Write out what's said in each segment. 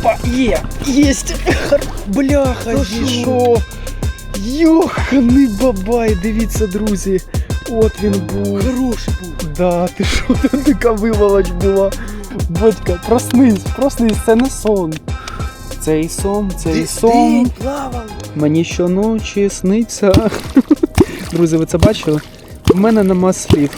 Опа, є! Єсть! Бляха, Ну зійшов! Йоханий бабай, дивіться, друзі. От він був. Хороший був. Да, ти що, така виволоч була. Батька, проснись, проснись, це не сон. Це і сон, це і сон. Плавав. Мені щоночі сниться. Друзі, ви це бачили? В мене нема слів.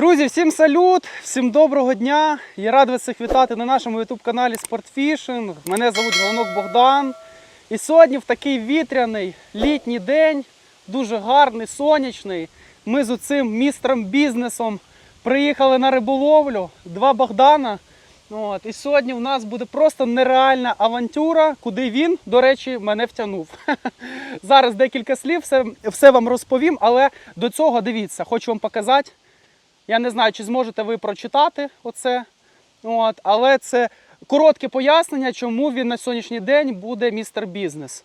Друзі, всім салют, всім доброго дня. Я радий вас всіх вітати на нашому youtube каналі Спортфішинг. Мене звуть Головнок Богдан. І сьогодні в такий вітряний літній день, дуже гарний, сонячний. Ми з цим містром бізнесом приїхали на риболовлю. Два Богдана. От, і сьогодні в нас буде просто нереальна авантюра, куди він, до речі, мене втягнув. Зараз декілька слів, все, все вам розповім, але до цього дивіться, хочу вам показати. Я не знаю, чи зможете ви прочитати оце. От, але це коротке пояснення, чому він на сьогоднішній день буде містер бізнес.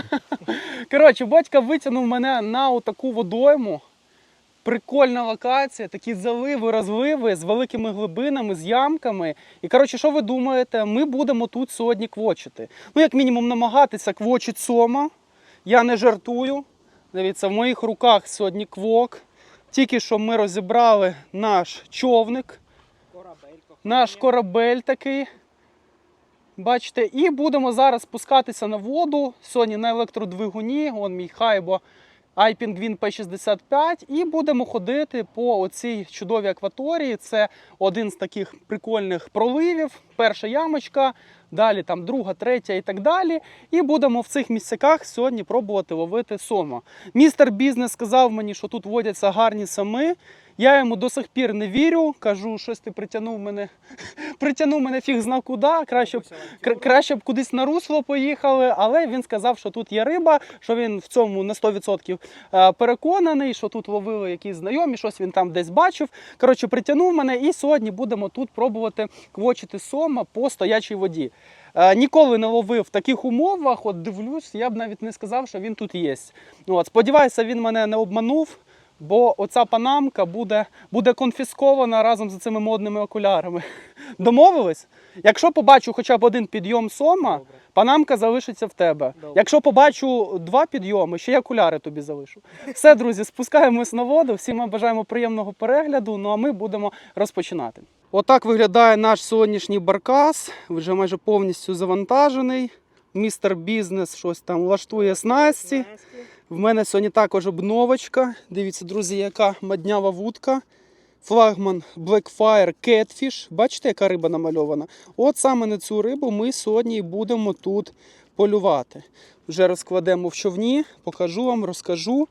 Коротше, батько витягнув мене на таку водойму. Прикольна локація, такі заливи, розливи з великими глибинами, з ямками. І коротше, що ви думаєте? Ми будемо тут сьогодні квочити. Ну, як мінімум, намагатися квочити сома. Я не жартую. Дивіться, в моїх руках сьогодні квок. Тільки що ми розібрали наш човник, наш корабель такий. Бачите, і будемо зараз спускатися на воду. Сьогодні на електродвигуні. Он мій хайбо iPingwin P65. І будемо ходити по оцій чудовій акваторії. Це один з таких прикольних проливів. Перша ямочка, далі там друга, третя і так далі. І будемо в цих місцяках сьогодні пробувати ловити сома. Містер бізнес сказав мені, що тут водяться гарні сами. Я йому до сих пір не вірю. Кажу, щось ти притягнув мене, притягнув мене фіг зна куди. Краще б, краще б кудись на русло поїхали. Але він сказав, що тут є риба, що він в цьому на 100% е, переконаний, що тут ловили якісь знайомі, щось він там десь бачив. Коротше, притягнув мене, і сьогодні будемо тут пробувати квочити сома по стоячій воді. Е, Ніколи не ловив в таких умовах. От дивлюсь, я б навіть не сказав, що він тут є. От, сподіваюся, він мене не обманув. Бо оця панамка буде, буде конфіскована разом з цими модними окулярами. Домовились? Якщо побачу хоча б один підйом сома, Добре. панамка залишиться в тебе. Добре. Якщо побачу два підйоми, ще й окуляри тобі залишу. Все, друзі, спускаємось на воду. Всім вам бажаємо приємного перегляду. Ну а ми будемо розпочинати. Отак виглядає наш сьогоднішній баркас. Вже майже повністю завантажений. Містер бізнес щось там влаштує снасті. В мене сьогодні також обновочка. Дивіться, друзі, яка маднява вудка. Флагман Blackfire Catfish. Бачите, яка риба намальована? От саме на цю рибу ми сьогодні і будемо тут полювати. Вже розкладемо в човні, покажу вам, розкажу.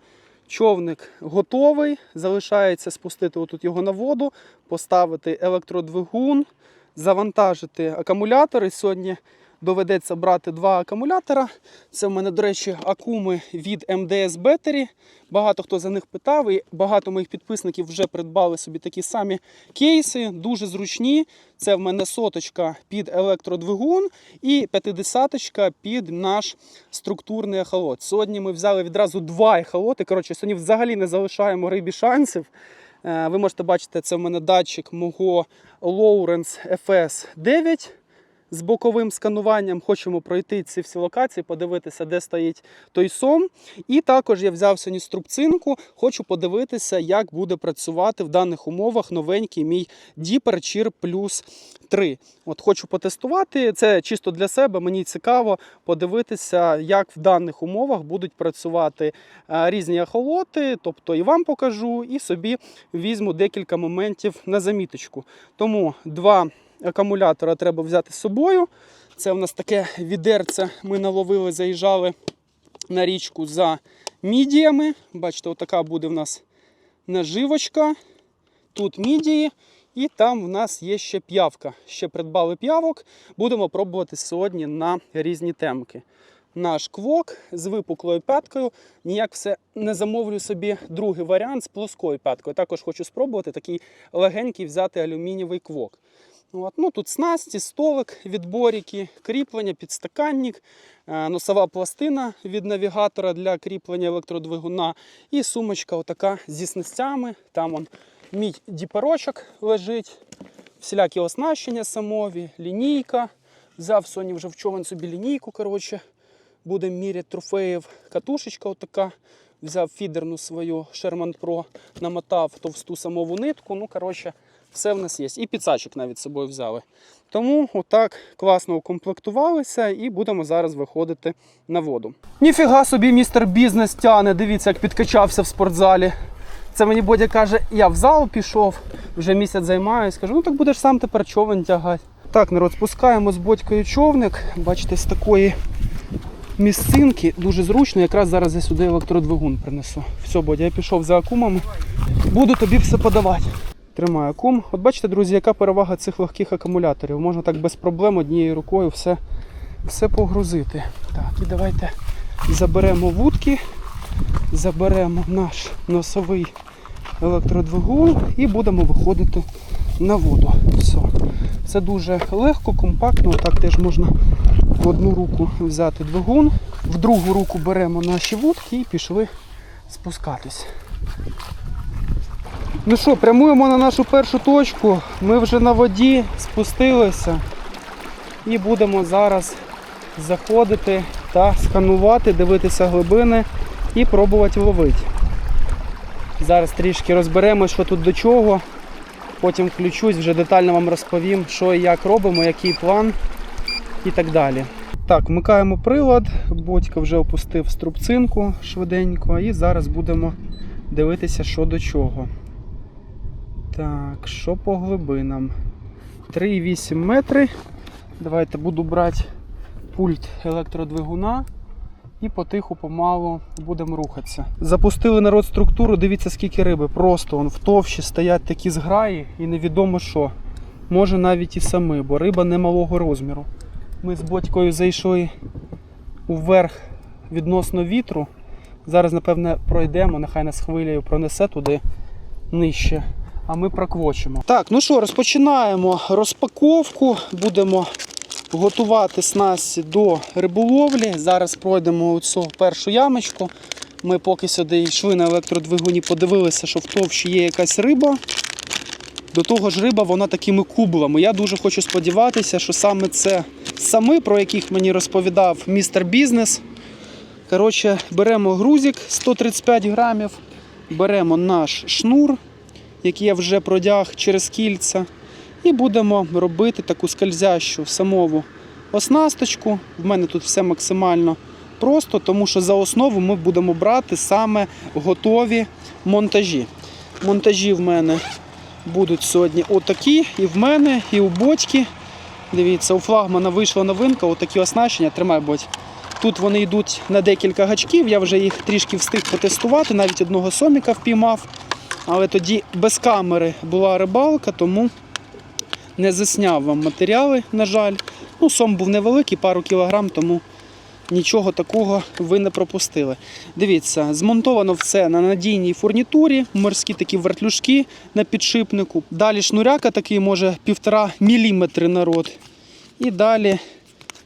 Човник готовий. Залишається спустити отут його на воду, поставити електродвигун, завантажити акумулятори. Сьогодні доведеться брати два акумулятора. Це в мене, до речі, акуми від MDS Battery. Багато хто за них питав, і багато моїх підписників вже придбали собі такі самі кейси, дуже зручні. Це в мене соточка під електродвигун і п'ятидесяточка під наш структурний ехолот. Сьогодні ми взяли відразу два ехолоти. Коротше, сьогодні взагалі не залишаємо рибі шансів. Е, Ви можете бачити, це в мене датчик мого Lowrance FS9 з боковим скануванням. Хочемо пройти ці всі локації, подивитися, де стоїть той сом. І також я взяв сьогодні струбцинку. Хочу подивитися, як буде працювати в даних умовах новенький мій Deeper Cheer Plus 3. От хочу потестувати. Це чисто для себе. Мені цікаво подивитися, як в даних умовах будуть працювати е, різні ехолоти. Тобто і вам покажу, і собі візьму декілька моментів на заміточку. Тому два акумулятора треба взяти з собою. Це в нас таке відерце. Ми наловили, заїжджали на річку за мідіями. Бачите, отака буде в нас наживочка. Тут мідії. І там в нас є ще п'явка. Ще придбали п'явок. Будемо пробувати сьогодні на різні темки. Наш квок з випуклою п'яткою. Ніяк все не замовлю собі другий варіант з плоскою п'яткою. Також хочу спробувати такий легенький взяти алюмінієвий квок. От. Ну, тут снасті, столик, відборіки, кріплення, підстаканник, е, носова пластина від навігатора для кріплення електродвигуна і сумочка отака зі снастями. Там он мій діпарочок лежить, всілякі оснащення самові, лінійка, Взяв сьогодні вже в човен собі лінійку, коротше, будемо міряти трофеїв. Катушечка отака. Взяв фідерну свою Sherman Pro, намотав товсту самову нитку. Ну, коротше, все в нас є. І підсачок навіть з собою взяли. Тому отак класно укомплектувалися і будемо зараз виходити на воду. Ніфіга собі, містер бізнес тяне. Дивіться, як підкачався в спортзалі. Це мені Бодя каже, я в зал пішов, вже місяць займаюсь. Кажу, ну так будеш сам тепер човен тягати. Так, народ, спускаємо з бодькою човник. Бачите, з такої місцинки дуже зручно. Якраз зараз я сюди електродвигун принесу. Все, Бодя, я пішов за акумами. Буду тобі все подавати. Тримаю акум. От бачите, друзі, яка перевага цих легких акумуляторів. Можна так без проблем однією рукою все, все погрузити. Так, і давайте заберемо вудки, заберемо наш носовий електродвигун і будемо виходити на воду. Все. Це дуже легко, компактно. Так теж можна в одну руку взяти двигун, в другу руку беремо наші вудки і пішли спускатись. Ну що, прямуємо на нашу першу точку. Ми вже на воді спустилися і будемо зараз заходити та сканувати, дивитися глибини і пробувати ловити. Зараз трішки розберемо, що тут до чого. Потім включусь, вже детально вам розповім, що і як робимо, який план і так далі. Так, вмикаємо прилад. Бодька вже опустив струбцинку швиденько, і зараз будемо дивитися, що до чого. Так, що по глибинам? 3,8 метри. Давайте буду брати пульт електродвигуна і потиху помалу будемо рухатися. Запустили народ структуру, дивіться, скільки риби. Просто он в товщі стоять такі зграї і невідомо що. Може навіть і сами, бо риба немалого розміру. Ми з батькою зайшли вверх відносно вітру. Зараз, напевне, пройдемо, нехай нас хвилею пронесе туди нижче, а ми проквочимо. Так, ну що, розпочинаємо розпаковку. Будемо готувати снасті до риболовлі. Зараз пройдемо цю першу ямочку. Ми поки сюди йшли на електродвигуні, подивилися, що в товщі є якась риба. До того ж, риба вона такими кублами. Я дуже хочу сподіватися, що саме це сами, про яких мені розповідав містер бізнес. Коротше, беремо грузик 135 грамів, беремо наш шнур, який я вже продяг через кільця, і будемо робити таку скользящу самову оснасточку. В мене тут все максимально просто, тому що за основу ми будемо брати саме готові монтажі. Монтажі в мене будуть сьогодні отакі, і в мене, і у батьки. Дивіться, у флагмана вийшла новинка, отакі оснащення. Тримай бодь. Тут вони йдуть на декілька гачків, я вже їх трішки встиг потестувати, навіть одного соміка впіймав. Але тоді без камери була рибалка, тому не засняв вам матеріали, на жаль. Ну, сом був невеликий, пару кілограм, тому нічого такого ви не пропустили. Дивіться, змонтовано все на надійній фурнітурі, морські такі вертлюжки на підшипнику. Далі шнуряка такий, може, півтора міліметри народ. І далі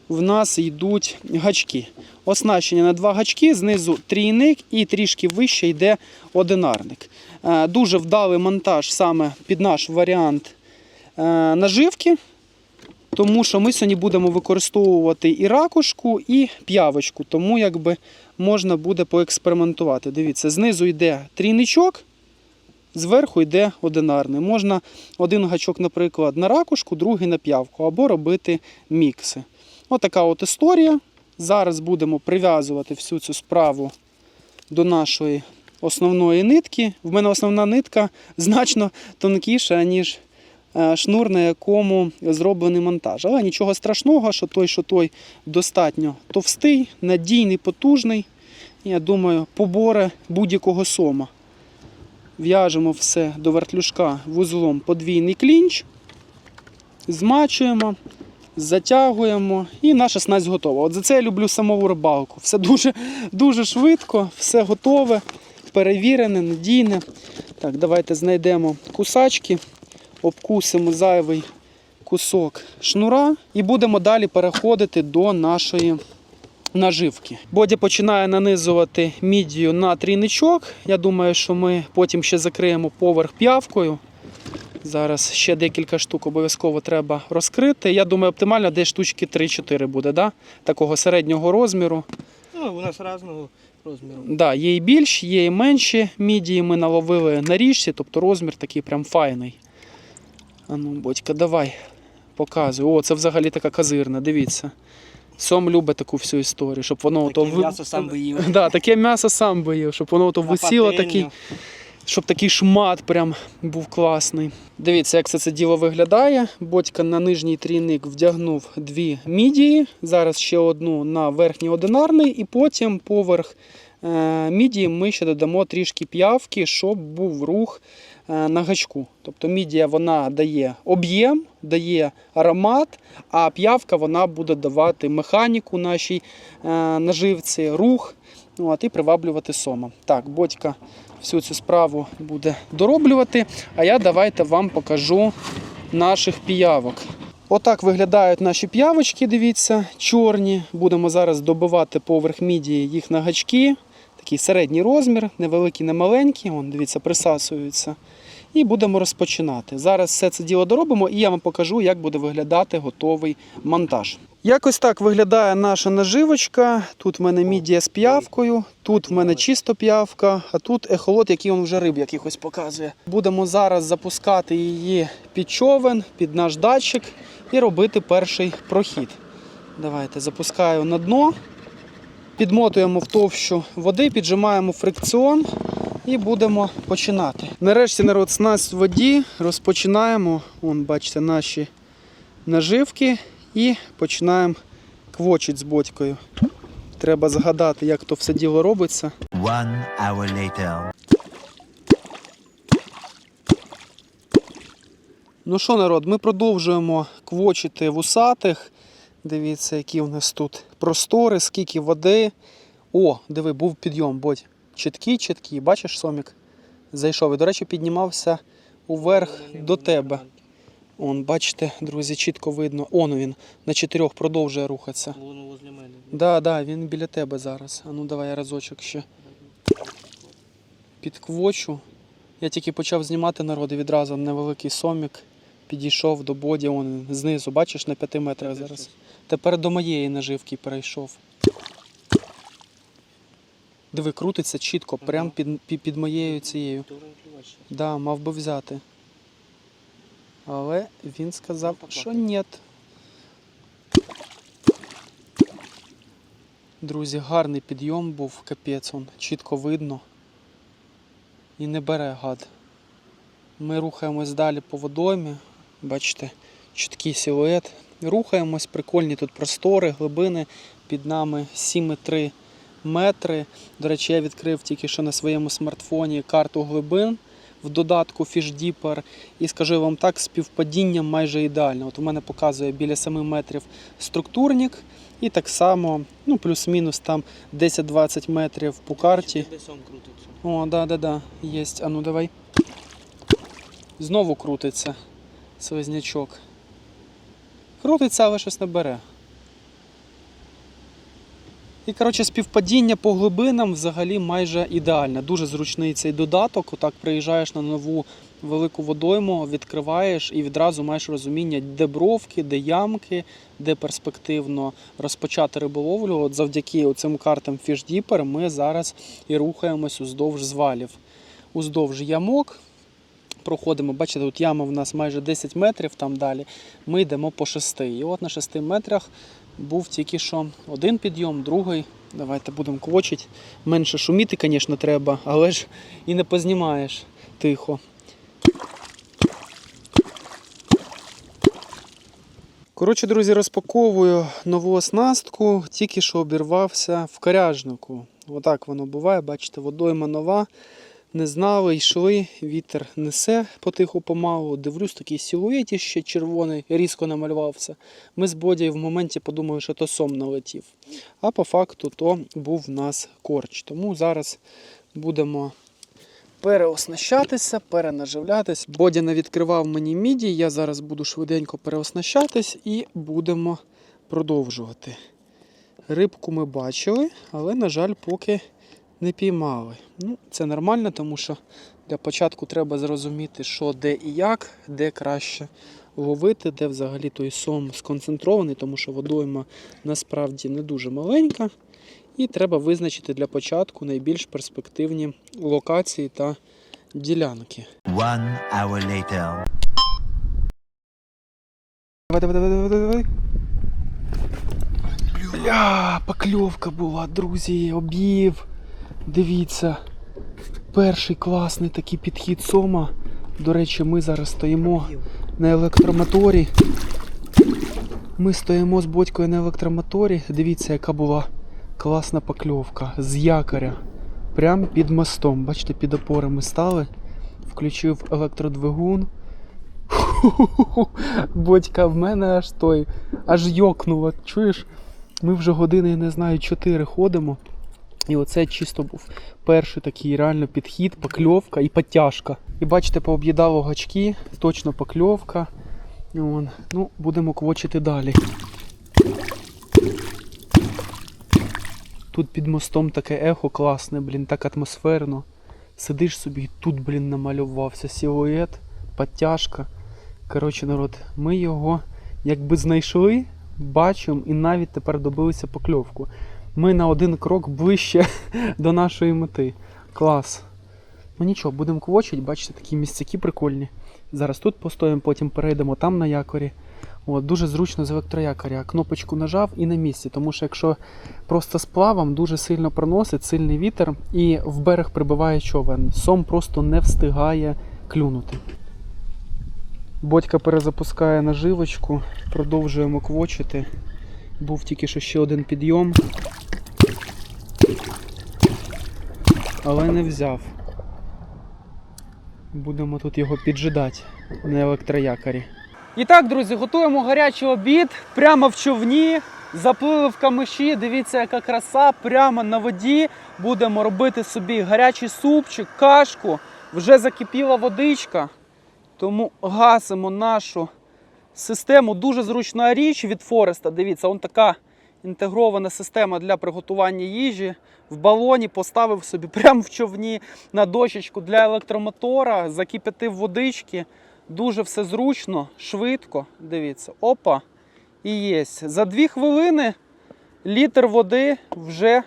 в нас йдуть гачки. Оснащення на два гачки, знизу трійник і трішки вище йде одинарник. Е, Дуже вдалий монтаж саме під наш варіант е, наживки, тому що ми сьогодні будемо використовувати і ракушку, і п'явочку, тому якби можна буде поекспериментувати. Дивіться, знизу йде трійничок, зверху йде одинарний. Можна один гачок, наприклад, на ракушку, другий на п'явку, або робити мікси. Отака от історія. Зараз будемо прив'язувати всю цю справу до нашої основної нитки. В мене основна нитка значно тонкіша, ніж е, шнур, на якому зроблений монтаж. Але нічого страшного, що той, що той достатньо товстий, надійний, потужний. Я думаю, поборе будь-якого сома. В'яжемо все до вертлюжка вузлом подвійний клінч, змачуємо, затягуємо і наша снасть готова. От за це я люблю самову рибалку. Все дуже, дуже швидко, все готове, перевірене, надійне. Так, давайте знайдемо кусачки, обкусимо зайвий кусок шнура і будемо далі переходити до нашої наживки. Бодя починає нанизувати мідію на трійничок. Я думаю, що ми потім ще закриємо поверх п'явкою. Зараз ще декілька штук обов'язково треба розкрити. Я думаю, оптимально десь штучки 3-4 буде, да? такого середнього розміру. Ну, у нас різного розміру. Да, є і більші, є і менші мідії. Ми наловили на річці, тобто розмір такий прям файний. А ну, бодька, давай, показуй. О, це взагалі така казирна, дивіться. Сом любить таку всю історію, щоб воно Таке то... м'ясо сам би їв. Да, таке м'ясо сам би їв, щоб воно то висіло такий, щоб такий шмат прям був класний. Дивіться, як це, це діло виглядає. Бодька на нижній трійник вдягнув дві мідії, зараз ще одну на верхній одинарний, і потім поверх е, мідії ми ще додамо трішки п'явки, щоб був рух е, на гачку. Тобто мідія вона дає об'єм, дає аромат, а п'явка вона буде давати механіку нашій е, наживці, рух от, і приваблювати сома. Так, бодька всю цю справу буде дороблювати, а я давайте вам покажу наших піявок. Отак виглядають наші п'явочки, дивіться, чорні. Будемо зараз добивати поверх мідії їх на гачки. Такий середній розмір, невеликий, не маленький. Вон, дивіться, присасуються. І будемо розпочинати. Зараз все це діло доробимо, і я вам покажу, як буде виглядати готовий монтаж. Якось так виглядає наша наживочка. Тут в мене мідія з п'явкою, тут в мене чисто п'явка, а тут ехолот, який він вже риб якихось показує. Будемо зараз запускати її під човен, під наш датчик і робити перший прохід. Давайте запускаю на дно, підмотуємо в товщу води, піджимаємо фрикціон і будемо починати. Нарешті народ снасть в воді, розпочинаємо. Вон, бачите, наші наживки і починаємо квочити з бодькою. Треба згадати, як то все діло робиться. One hour later. Ну що, народ, ми продовжуємо квочити вусатих. Дивіться, які у нас тут простори, скільки води. О, диви, був підйом, бодь. Чіткий, чіткий. Бачиш, сомік? Зайшов. І, до речі, піднімався уверх до тебе. Он, бачите, друзі, чітко видно. Он він на чотирьох продовжує рухатися. Воно возле мене. Да, да, він біля тебе зараз. А ну давай я разочок ще підквочу. Я тільки почав знімати народ і відразу невеликий сомік підійшов до боді, он знизу, бачиш, на 5 метрах зараз. Тепер до моєї наживки перейшов. Диви, крутиться чітко, прямо під, під, під моєю цією. Да, мав би взяти. Але він сказав, що ні. Друзі, гарний підйом був, капець, он чітко видно. І не бере гад. Ми рухаємось далі по водоймі. Бачите, чіткий силует. Рухаємось, прикольні тут простори, глибини. Під нами 7,3 метри. До речі, я відкрив тільки що на своєму смартфоні карту глибин в додатку FishDeeper. І скажу вам так, співпадіння майже ідеальне. От у мене показує біля 7 метрів структурник, і так само, ну, плюс-мінус там 10-20 метрів по карті. О, да, да, да, єсть. А ну давай. Знову крутиться слизнячок. Крутиться, але щось не бере. І, коротше, співпадіння по глибинам взагалі майже ідеальне. Дуже зручний цей додаток. Отак приїжджаєш на нову велику водойму, відкриваєш і відразу маєш розуміння, де бровки, де ямки, де перспективно розпочати риболовлю. От завдяки цим картам FishDeeper ми зараз і рухаємось уздовж звалів. Уздовж ямок. Проходимо, бачите, тут яма в нас майже 10 метрів там далі. Ми йдемо по 6. І от на 6 метрах був тільки що один підйом, другий. Давайте будемо квочити. Менше шуміти, звісно, треба, але ж і не познімаєш тихо. Коротше, друзі, розпаковую нову оснастку, тільки що обірвався в коряжнику. Отак воно буває, бачите, водойма нова. Не знали, йшли, вітер несе потиху помалу. Дивлюсь, такий силует ще червоний, різко намалювався. Ми з Бодією в моменті подумали, що то сом налетів. А по факту то був в нас корч. Тому зараз будемо переоснащатися, перенаживлятись. Бодя не відкривав мені міді, я зараз буду швиденько переоснащатись і будемо продовжувати. Рибку ми бачили, але, на жаль, поки Не піймали. Ну, це нормально, тому що для початку треба зрозуміти, що де і як, де краще ловити, де взагалі той сом сконцентрований, тому що водойма насправді не дуже маленька. І треба визначити для початку найбільш перспективні локації та ділянки. One hour later. Давай, давай, давай, давай, давай. Бля, покльовка була, друзі, об'їв. Дивіться. Перший класний такий підхід сома. До речі, ми зараз стоїмо на електромоторі. Ми стоїмо з батькою на електромоторі. Дивіться, яка була класна покльовка з якоря. Прям під мостом. Бачите, під опорами стали. Включив електродвигун. Бодька, в мене аж той, аж йокнуло. Чуєш? Ми вже години, я не знаю, 4 ходимо. І оце чисто був перший такий реально підхід, покльовка і потяжка. І бачите, пооб'їдало гачки, точно покльовка. Вон. Ну, будемо квочити далі. Тут під мостом таке ехо класне, блін, так атмосферно. Сидиш собі, тут, блін, намалювався силует, підтяжка. Коротше, народ, ми його якби знайшли, бачимо і навіть тепер добилися покльовку. Ми на один крок ближче до нашої мети. Клас. Ну нічого, будемо квочити, бачите, такі місцяки прикольні. Зараз тут постоїмо, потім перейдемо там на якорі. От, дуже зручно з електроякоря. Кнопочку нажав і на місці, тому що якщо просто з плавом дуже сильно проносить, сильний вітер і в берег прибиває човен. Сом просто не встигає клюнути. Бодька перезапускає наживочку, продовжуємо квочити. Був тільки що ще один підйом. Але не взяв. Будемо тут його піджидати на електроякорі. І так, друзі, готуємо гарячий обід прямо в човні. Заплили в камиші. Дивіться, яка краса. Прямо на воді будемо робити собі гарячий супчик, кашку. Вже закипіла водичка. Тому гасимо нашу систему. Дуже зручна річ від Фореста. Дивіться, он така інтегрована система для приготування їжі. В балоні поставив собі прямо в човні на дощечку для електромотора, закип'ятив водички. Дуже все зручно, швидко. Дивіться, опа. І є. За дві хвилини літр води вже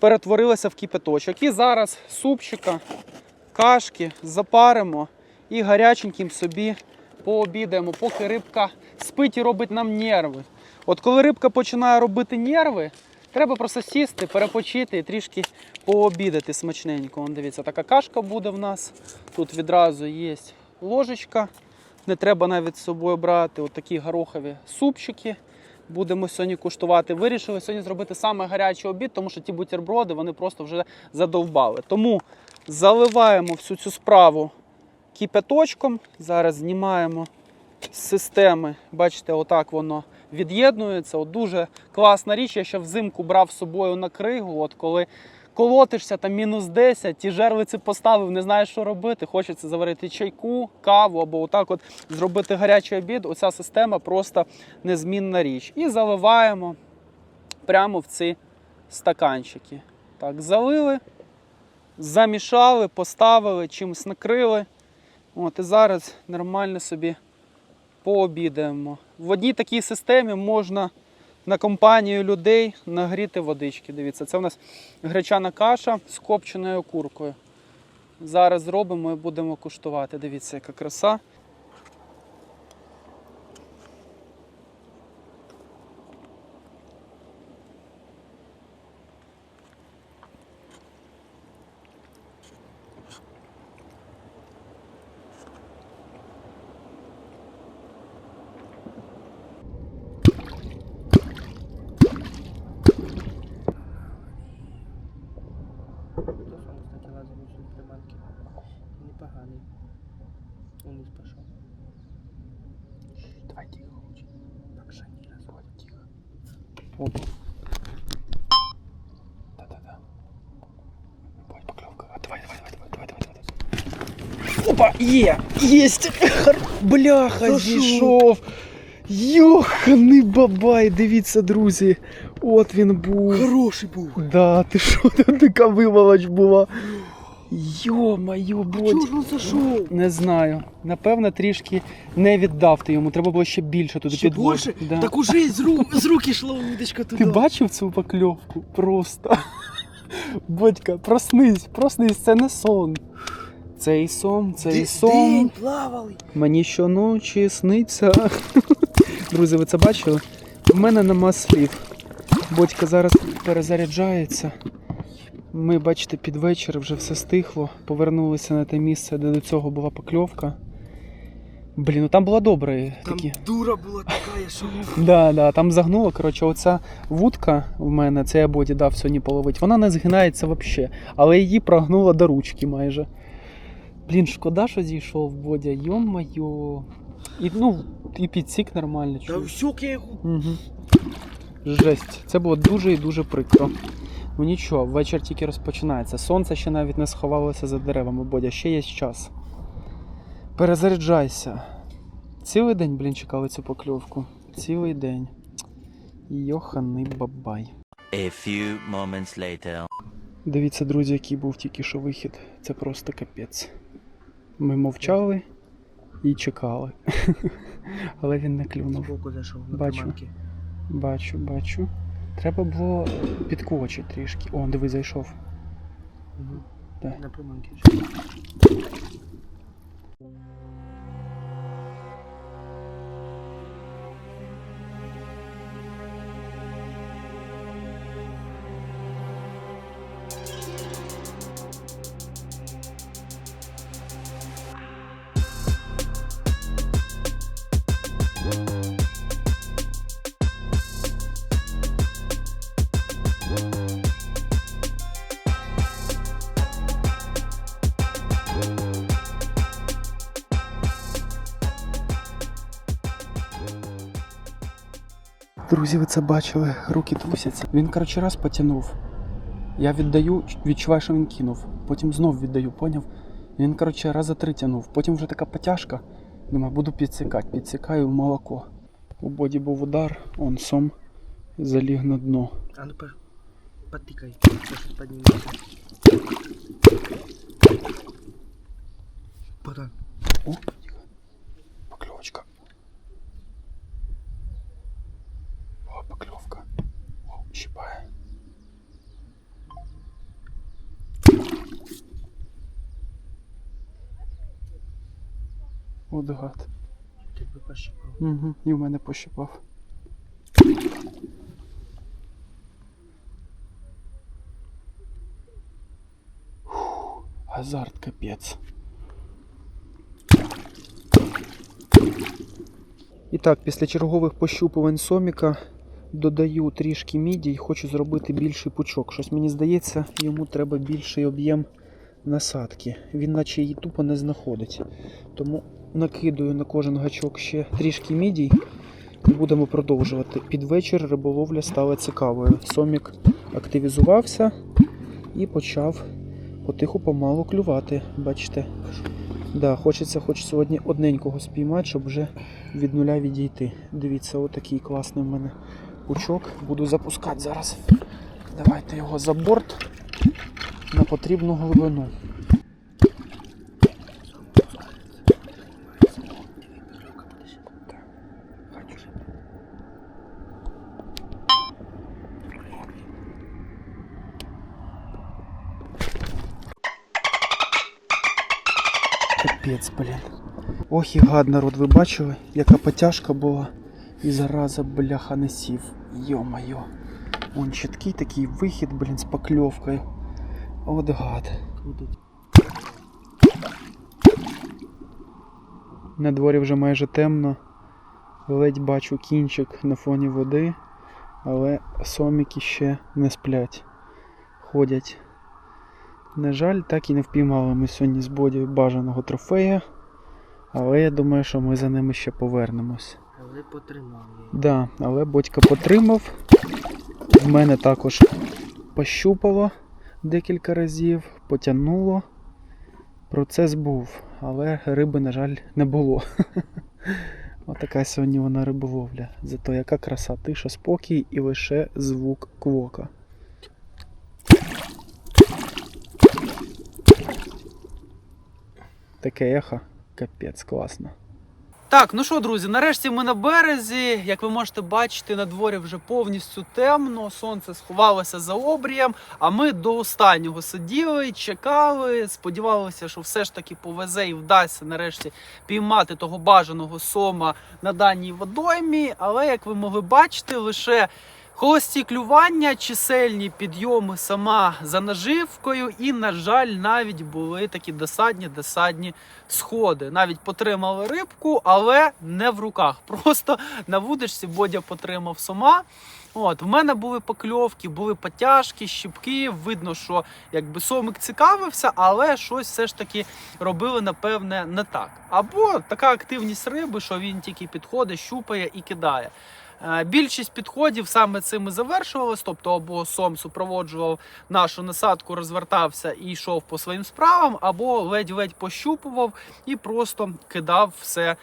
перетворилася в кипяточок. І зараз супчика, кашки запаримо і гаряченьким собі пообідаємо, поки рибка спить і робить нам нерви. От коли рибка починає робити нерви, треба просто сісти, перепочити і трішки пообідати смачненько. Вон, дивіться, така кашка буде в нас. Тут відразу є ложечка. Не треба навіть з собою брати. От такі горохові супчики. Будемо сьогодні куштувати. Вирішили сьогодні зробити саме гарячий обід, тому що ті бутерброди вони просто вже задовбали. Тому заливаємо всю цю справу кипяточком. Зараз знімаємо з системи. Бачите, отак воно від'єднується. От дуже класна річ. Я ще взимку брав з собою на кригу. От коли колотишся там мінус 10, ті жерлиці поставив, не знаєш, що робити. Хочеться заварити чайку, каву або отак от зробити гарячий обід. Оця система просто незмінна річ. І заливаємо прямо в ці стаканчики. Так, залили, замішали, поставили, чимось накрили. От, і зараз нормально собі пообідаємо. В одній такій системі можна на компанію людей нагріти водички. Дивіться, це у нас гречана каша з копченою куркою. Зараз зробимо і будемо куштувати. Дивіться, яка краса. Телефон, кстати, лазерний щось приманки. Непоганий. Униз пішов. Давай тихо. Так, Жані, розводь, тихо. Опа. Да-да-да. Ой, поклевка. А, давай, давай, давай, давай, давай, давай, давай. Опа, є! Єсть! Бляха, зійшов! Йоханий бабай, дивіться, друзі. От він був. Хороший був. Да, ти що, там така виволоч була. Йо-моє, Чого ж він зайшов? Не знаю. Напевно, трішки не віддав ти йому. Треба було ще більше туди Ще більше? Да. Так уже з рук, з рук ішла удочка туди. Ти бачив цю покльовку? Просто. Бодька, проснись, проснись, це не сон. Цей сон, цей Ди- сон. День плавали. Мені щоночі сниться. Друзі, ви це бачили? У мене нема слів. Бодька зараз перезаряджається. Ми, бачите, під вечір вже все стихло. Повернулися на те місце, де до цього була покльовка. Блін, ну там була добра Там такі. дура була така, що... Да, да, там загнуло. Коротше, оця вудка в мене, це я боді дав сьогодні половить, вона не згинається взагалі, але її прогнуло до ручки майже. Блін, шкода, що зійшов Бодя, йо-моє. І, ну, і підсік нормально. Та всюк я його... Угу. Жесть. Це було дуже і дуже прикро. Ну нічого, вечір тільки розпочинається. Сонце ще навіть не сховалося за деревами, Бодя, ще є час. Перезаряджайся. Цілий день, блін, чекали цю покльовку. Цілий день. Йоханий бабай. A few moments later. Дивіться, друзі, який був тільки що вихід. Це просто капець. Ми мовчали і чекали. Але він не клюнув. Збоку зайшов на Бачу. Бачу, бачу. Треба було підкочити трішки. О, диви, зайшов. Угу. Так. На приманки. Друзі, ви це бачили, руки трусяться. Він, коротше, раз потягнув. Я віддаю, відчуваю, що він кинув. Потім знов віддаю, поняв? Він, коротше, рази три тягнув. Потім вже така потяжка. Думаю, буду підсікати. Підсікаю в молоко. У боді був удар, он сом заліг на дно. А ну. Потикай. Щось підніметься. О, тихо. Покльовочка. О, покльовка. О, щипає. От гад. Тебе пощипав. Угу, і в мене пощипав. Фух, Азарт капець. І так, після чергових пощупувань соміка додаю трішки міді і хочу зробити більший пучок. Щось мені здається, йому треба більший об'єм насадки. Він наче її тупо не знаходить. Тому накидаю на кожен гачок ще трішки мідій і будемо продовжувати. Під вечір риболовля стала цікавою. Сомік активізувався і почав потиху помалу клювати. Бачите? Да, хочеться хоч сьогодні одненького спіймати, щоб вже від нуля відійти. Дивіться, отакий класний в мене пучок. Буду запускати зараз. Давайте його за борт на потрібну глибину. Ох і гад, народ, ви бачили, яка потяжка була. І зараза, бляха, не сів. Йо-моє. Вон чіткий такий вихід, блін, з покльовкою. От гад. На дворі вже майже темно. Ледь бачу кінчик на фоні води, але соміки ще не сплять. Ходять. На жаль, так і не впіймали ми сьогодні з боді бажаного трофея. Але я думаю, що ми за ними ще повернемось. Але потримав її. Да, але батька потримав. В мене також пощупало декілька разів, потягнуло. Процес був, але риби, на жаль, не було. Отака сьогодні вона риболовля. Зато яка краса, тиша, спокій і лише звук квока. Таке ехо, капець, класно. Так, ну що, друзі, нарешті ми на березі. Як ви можете бачити, на дворі вже повністю темно, сонце сховалося за обрієм. А ми до останнього сиділи, чекали, сподівалися, що все ж таки повезе і вдасться нарешті піймати того бажаного сома на даній водоймі. Але як ви могли бачити, лише холості клювання, чисельні підйоми сама за наживкою, і, на жаль, навіть були такі досадні досадні сходи. Навіть потримали рибку, але не в руках. Просто на вудочці Бодя потримав сома. От, в мене були покльовки, були потяжки, щіпки. Видно, що якби сомик цікавився, але щось все ж таки робили, напевне, не так. Або така активність риби, що він тільки підходить, щупає і кидає. Е, Більшість підходів саме цим і завершувалось, тобто або сом супроводжував нашу насадку, розвертався і йшов по своїм справам, або ледь-ледь пощупував і просто кидав все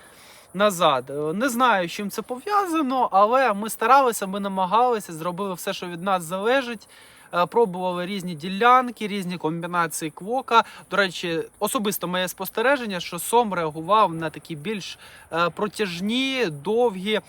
назад. Е, Не знаю, з чим це пов'язано, але ми старалися, ми намагалися, зробили все, що від нас залежить. Е, Пробували різні ділянки, різні комбінації квока. До речі, особисто моє спостереження, що сом реагував на такі більш протяжні, довгі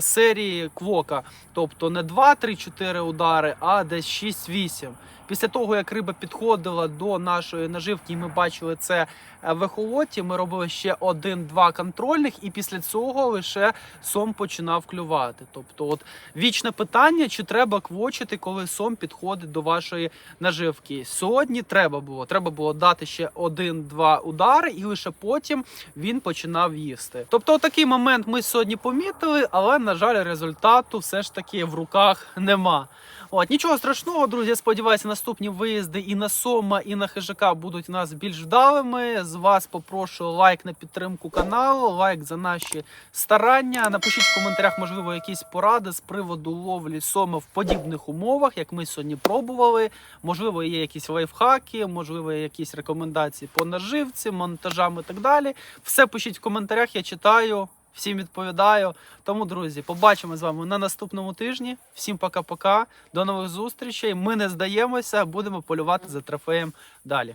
серії квока. Тобто не 2, 3, 4 удари, а десь 6-8. Після того, як риба підходила до нашої наживки, і ми бачили це е, в ехолоті, ми робили ще один-два контрольних, і після цього лише сом починав клювати. Тобто, от вічне питання, чи треба квочити, коли сом підходить до вашої наживки. Сьогодні треба було. Треба було дати ще один-два удари, і лише потім він починав їсти. Тобто, такий момент ми сьогодні помітили, але на жаль, результату все ж таки в руках нема. От нічого страшного, друзі. Я сподіваюся, наступні виїзди і на Сома, і на хижака будуть у нас більш вдалими. З вас попрошу лайк на підтримку каналу, лайк за наші старання. Напишіть в коментарях, можливо, якісь поради з приводу ловлі сома в подібних умовах, як ми сьогодні пробували. Можливо, є якісь лайфхаки, можливо, є якісь рекомендації по наживці, монтажам і так далі. Все пишіть в коментарях, я читаю. Всім відповідаю. Тому, друзі, побачимо з вами на наступному тижні. Всім пока-пока. До нових зустрічей. Ми не здаємося, будемо полювати за трофеєм далі.